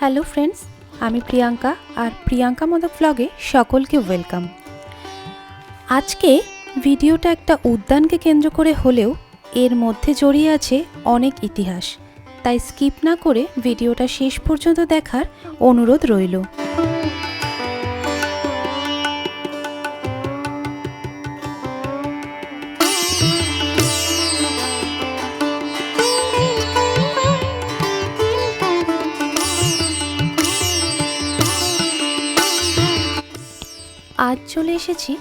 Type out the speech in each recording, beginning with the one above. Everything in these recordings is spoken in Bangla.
হ্যালো ফ্রেন্ডস আমি প্রিয়াঙ্কা আর প্রিয়াঙ্কা মদক ব্লগে সকলকে ওয়েলকাম আজকে ভিডিওটা একটা উদ্যানকে কেন্দ্র করে হলেও এর মধ্যে জড়িয়ে আছে অনেক ইতিহাস। তাই স্কিপ না করে ভিডিওটা শেষ পর্যন্ত দেখার অনুরোধ রইল। চলে এসেছি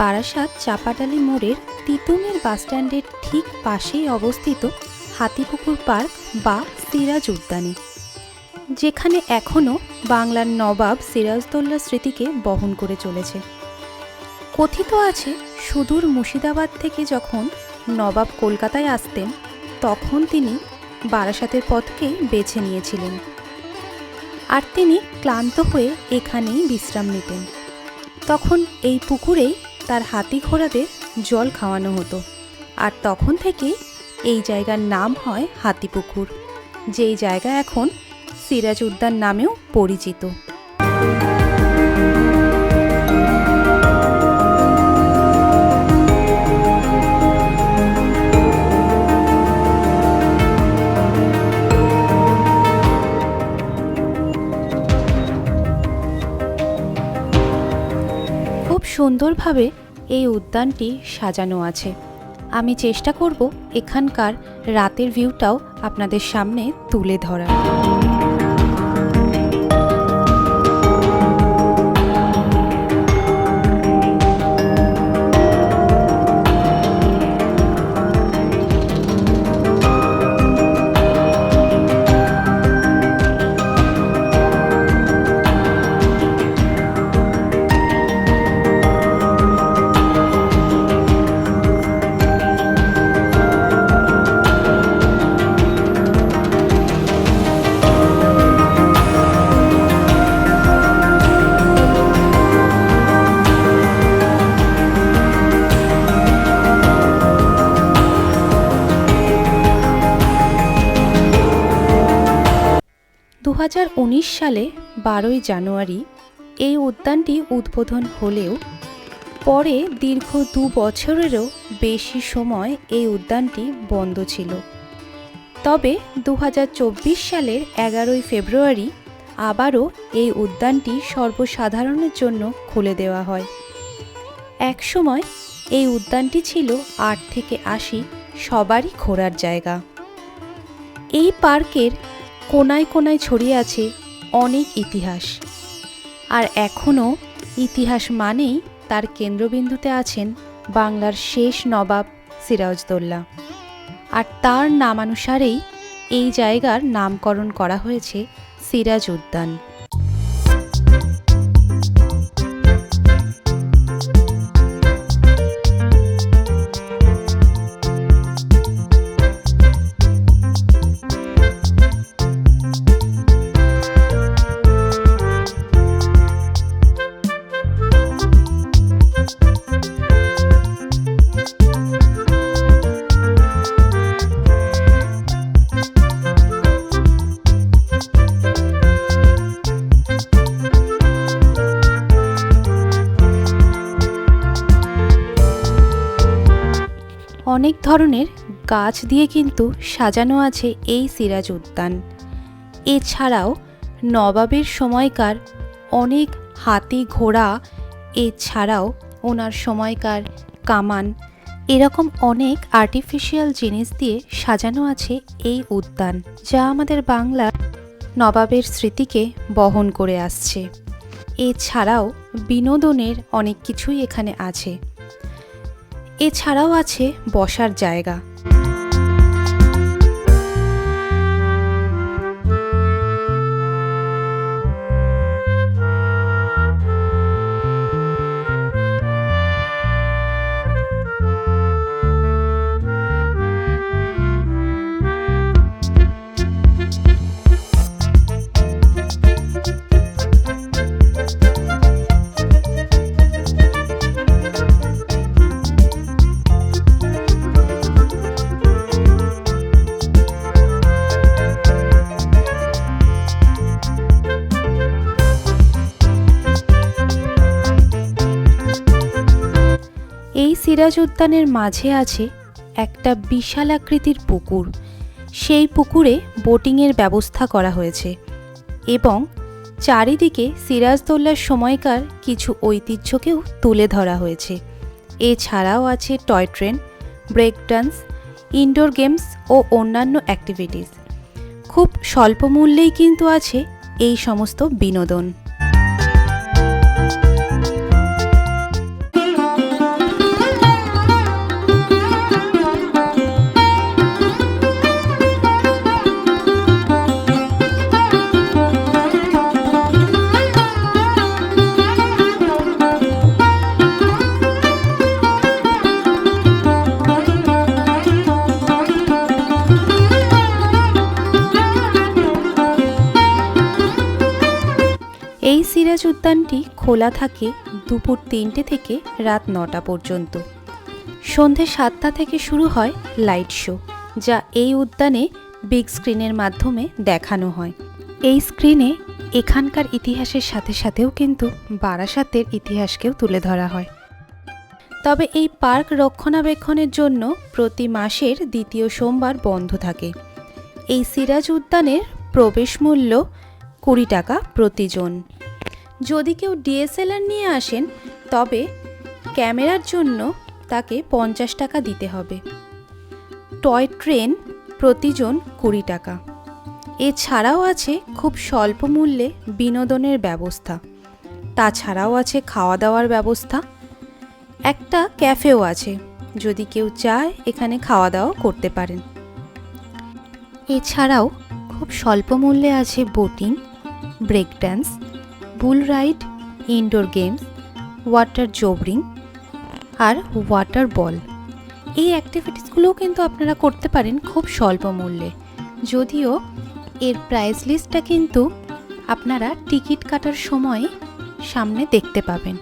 বারাসাত চাপাডালি মোড়ের তিতুমির বাসস্ট্যান্ডের ঠিক পাশেই অবস্থিত হাতিপুকুর পার্ক বা সিরাজ উদ্যানে, যেখানে এখনও বাংলার নবাব সিরাজদৌল্লা স্মৃতিকে বহন করে চলেছে। কথিত আছে, সুদূর মুর্শিদাবাদ থেকে যখন নবাব কলকাতায় আসতেন, তখন তিনি বারাসাতের পথকেই বেছে নিয়েছিলেন। আর তিনি ক্লান্ত হয়ে এখানেই বিশ্রাম নিতেন। তখন এই পুকুরেই তার হাতি ঘোড়াদের জল খাওয়ানো হতো। আর তখন থেকে এই জায়গার নাম হয় হাতিপুকুর, যেই জায়গা এখন সিরাজ উদ্যান নামেও পরিচিত। সুন্দরভাবে এই উদ্যানটি সাজানো আছে। আমি চেষ্টা করব এখানকার রাতের ভিউটাও আপনাদের সামনে তুলে ধরার। সালে বারোই জানুয়ারি এই উদ্যানটি উদ্বোধন হলেও পরে দীর্ঘ দু বছরেরও বেশি সময় এই উদ্যানটি বন্ধ ছিল। তবে দু হাজার চব্বিশ সালের এগারোই ফেব্রুয়ারি আবারও এই উদ্যানটি সর্বসাধারণের জন্য খুলে দেওয়া হয়। একসময় এই উদ্যানটি ছিল আট থেকে আশি সবারই ঘোরার জায়গা। এই পার্কের কোনায় কোনায় ছড়িয়ে আছে অনেক ইতিহাস। আর এখনও ইতিহাস মানেই তার কেন্দ্রবিন্দুতে আছেন বাংলার শেষ নবাব সিরাজদৌল্লা আর তার নামানুসারেই এই জায়গার নামকরণ করা হয়েছে সিরাজ উদ্যান। ধরনের গাছ দিয়ে কিন্তু সাজানো আছে এই সিরাজ উদ্যান। এছাড়াও নবাবের সময়কার অনেক হাতি ঘোড়া, এছাড়াও ওনার সময়কার কামান, এরকম অনেক আর্টিফিশিয়াল জিনিস দিয়ে সাজানো আছে এই উদ্যান, যা আমাদের বাংলার নবাবের স্মৃতিকে বহন করে আসছে। এছাড়াও বিনোদনের অনেক কিছুই এখানে আছে। এছাড়াও আছে বসার জায়গা। সিরাজ উদ্যানের মাঝে আছে একটা বিশাল আকৃতির পুকুর। সেই পুকুরে বোটিংয়ের ব্যবস্থা করা হয়েছে এবং চারিদিকে সিরাজদৌল্লার সময়কার কিছু ঐতিহ্যকেও তুলে ধরা হয়েছে। এছাড়াও আছে toy train, break dance, indoor games ও অন্যান্য অ্যাক্টিভিটিস। খুব স্বল্প মূল্যেই কিন্তু আছে এই সমস্ত বিনোদন। উদ্যানটি খোলা থাকে দুপুর তিনটে থেকে রাত নটা পর্যন্ত। সন্ধে সাতটা থেকে শুরু হয় লাইট শো, যা এই উদ্যানে বিগ স্ক্রিনের মাধ্যমে দেখানো হয়। এই স্ক্রিনে এখানকার ইতিহাসের সাথে সাথেও কিন্তু বারাসাতের ইতিহাসকেও তুলে ধরা হয়। তবে এই পার্ক রক্ষণাবেক্ষণের জন্য প্রতি মাসের দ্বিতীয় সোমবার বন্ধ থাকে। এই সিরাজ উদ্যানের প্রবেশ মূল্য কুড়ি টাকা প্রতিজন যদি কেউ ডিএসএলআর নিয়ে আসেন, তবে ক্যামেরার জন্য তাকে পঞ্চাশ টাকা দিতে হবে। টয় ট্রেন প্রতিজন কুড়ি টাকা। এছাড়াও আছে খুব স্বল্প মূল্যে বিনোদনের ব্যবস্থা। তাছাড়াও আছে খাওয়া দাওয়ার ব্যবস্থা। একটা ক্যাফেও আছে, যদি কেউ চায় এখানে খাওয়া দাওয়া করতে পারেন। এছাড়াও খুব স্বল্প মূল্যে আছে boating, break dance bull ride indoor games water জোবরিং আর ওয়াটার বল এই অ্যাক্টিভিটিসগুলোও কিন্তু আপনারা করতে পারেন খুব স্বল্প মূল্যে। যদিও এর প্রাইস লিস্টটা কিন্তু আপনারা টিকিট কাটার সময় সামনে দেখতে পাবেন।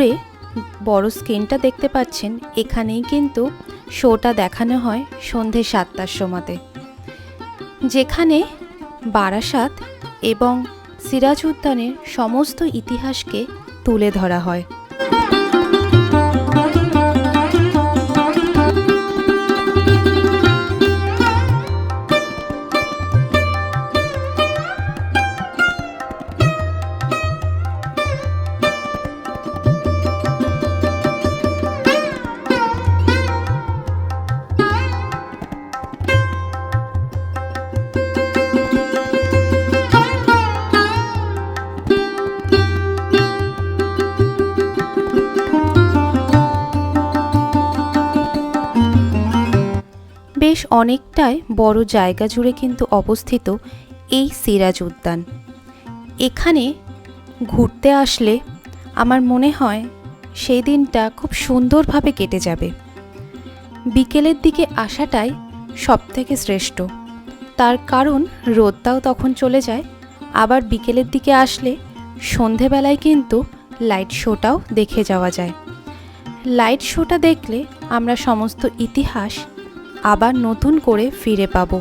দূরে বড় স্ক্রিনটা দেখতে পাচ্ছেন, এখানেই কিন্তু শোটা দেখানো হয় সন্ধে সাতটার সময়তে। যেখানে বারাসাত এবং সিরাজ উদ্যানের সমস্ত ইতিহাসকে তুলে ধরা হয়। বেশ অনেকটাই বড় জায়গা জুড়ে কিন্তু অবস্থিত এই সিরাজ উদ্যান। এখানে ঘুরতে আসলে আমার মনে হয় সেই দিনটা খুব সুন্দরভাবে কেটে যাবে। বিকেলের দিকে আসাটাই সবথেকে শ্রেষ্ঠ। তার কারণ রোদটাও তখন চলে যায়, আবার বিকেলের দিকে আসলে সন্ধেবেলায় কিন্তু লাইট শোটাও দেখে যাওয়া যায়। লাইট শোটা দেখলে আমরা সমস্ত ইতিহাস আবার নতুন করে ফিরে পাবো।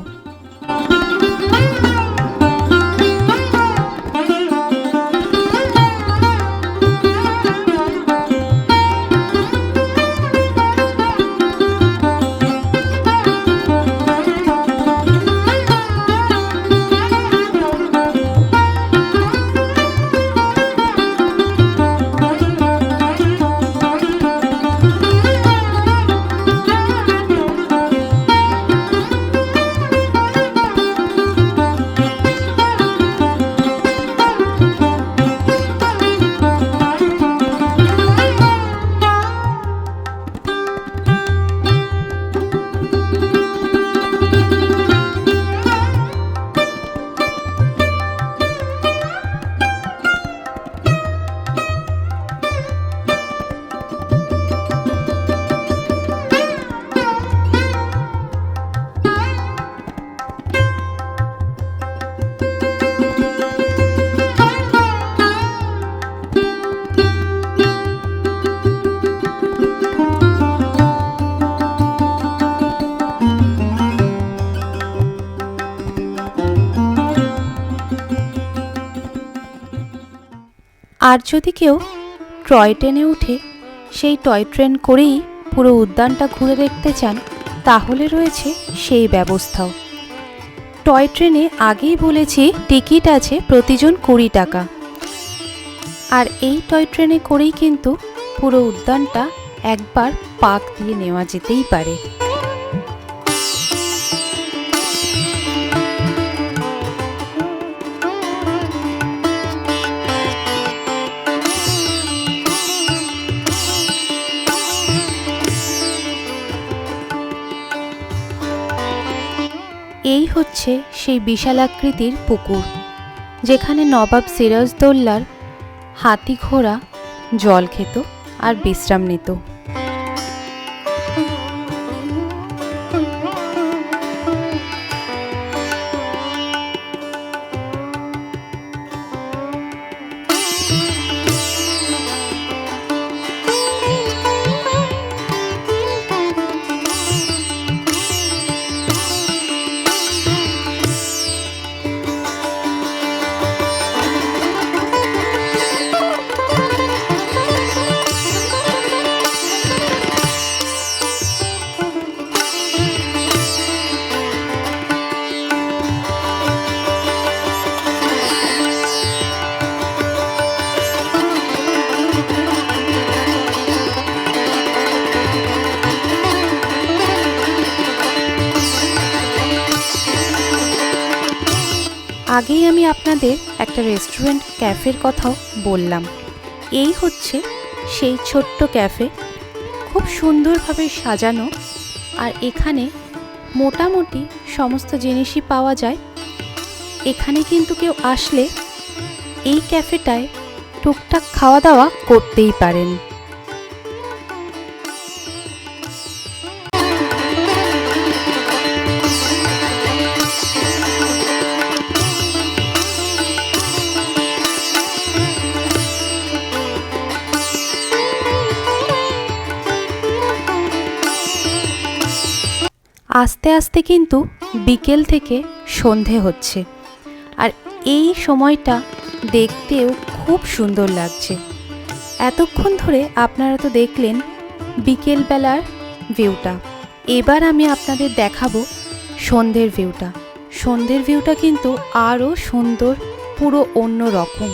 আর যদি কেউ টয় ট্রেনে উঠে সেই টয় ট্রেন করেই পুরো উদ্যানটা ঘুরে দেখতে চান, তাহলে রয়েছে সেই ব্যবস্থাও। টয় ট্রেনে আগেই বলেছি টিকিট আছে প্রতিজন কুড়ি টাকা। আর এই টয় ট্রেনে করেই কিন্তু পুরো উদ্যানটা একবার পাক দিয়ে নেওয়া যেতেই পারে। হচ্ছে সেই বিশাল আকৃতির পুকুর, যেখানে নবাব সিরাজদৌল্লার হাতি ঘোড়া জল খেত আর বিশ্রাম নিত। আগেই আমি আপনাদের একটা রেস্টুরেন্ট ক্যাফের কথাও বললাম। এই হচ্ছে সেই ছোট্ট ক্যাফে খুব সুন্দরভাবে সাজানো আর এখানে মোটামুটি সমস্ত জিনিসই পাওয়া যায়। এখানে কিন্তু কেউ আসলে এই ক্যাফেটায় টুকটাক খাওয়া দাওয়া করতেই পারেন। আস্তে আস্তে কিন্তু বিকেল থেকে সন্ধে হচ্ছে। আর এই সময়টা দেখতেও খুব সুন্দর লাগছে। এতক্ষণ ধরে আপনারা তো দেখলেন বিকেলবেলার ভিউটা। এবার আমি আপনাদের দেখাবো সন্ধ্যের ভিউটা। সন্ধ্যের ভিউটা কিন্তু আরও সুন্দর, পুরো অন্য রকম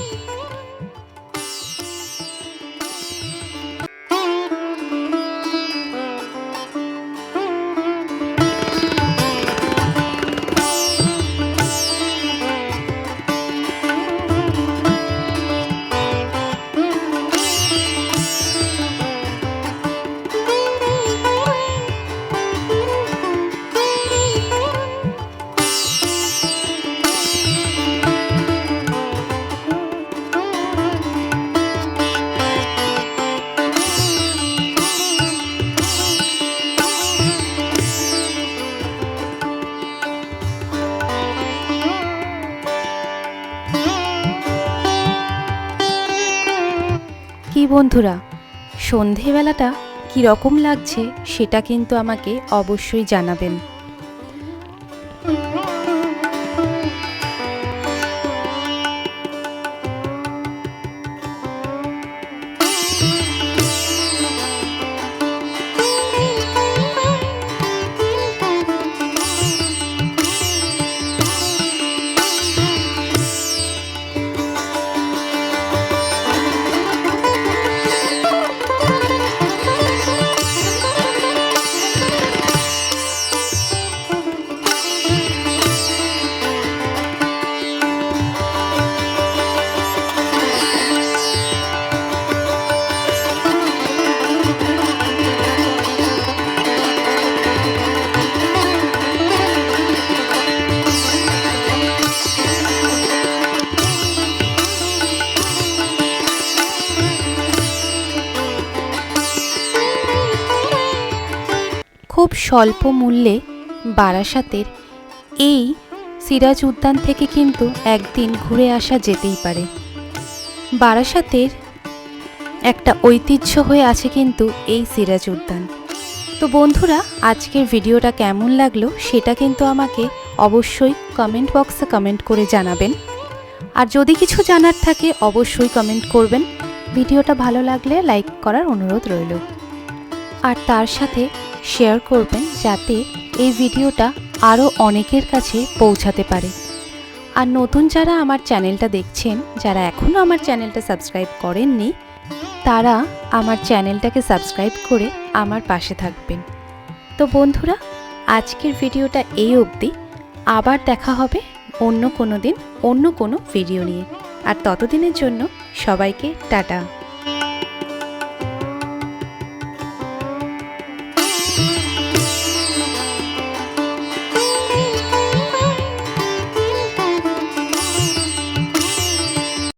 বন্ধুরা সন্ধেবেলাটা রকম লাগছে সেটা কিন্তু আমাকে অবশ্যই জানাবেন। স্বল্প মূল্যে বারাসাতের এই সিরাজ উদ্যান থেকে কিন্তু একদিন ঘুরে আসা যেতেই পারে। বারাসাতের একটা ঐতিহ্য হয়ে আছে কিন্তু এই সিরাজ উদ্যান। তো বন্ধুরা, আজকের ভিডিওটা কেমন লাগল সেটা কিন্তু আমাকে অবশ্যই কমেন্ট বক্সে কমেন্ট করে জানাবেন। আর যদি কিছু জানার থাকে অবশ্যই কমেন্ট করবেন। ভিডিওটা ভালো লাগলে লাইক করার অনুরোধ রইল। আর তার সাথে শেয়ার করবেন যাতে এই ভিডিওটা আরও অনেকের কাছে পৌঁছাতে পারে। আর নতুন যারা আমার চ্যানেলটা দেখছেন, যারা এখনও আমার চ্যানেলটা সাবস্ক্রাইব করেননি, তারা আমার চ্যানেলটাকে সাবস্ক্রাইব করে আমার পাশে থাকবেন। তো বন্ধুরা, আজকের ভিডিওটা এই অবধি। আবার দেখা হবে অন্য কোনো দিন, অন্য কোনো ভিডিও নিয়ে। আর ততদিনের জন্য সবাইকে টাটা।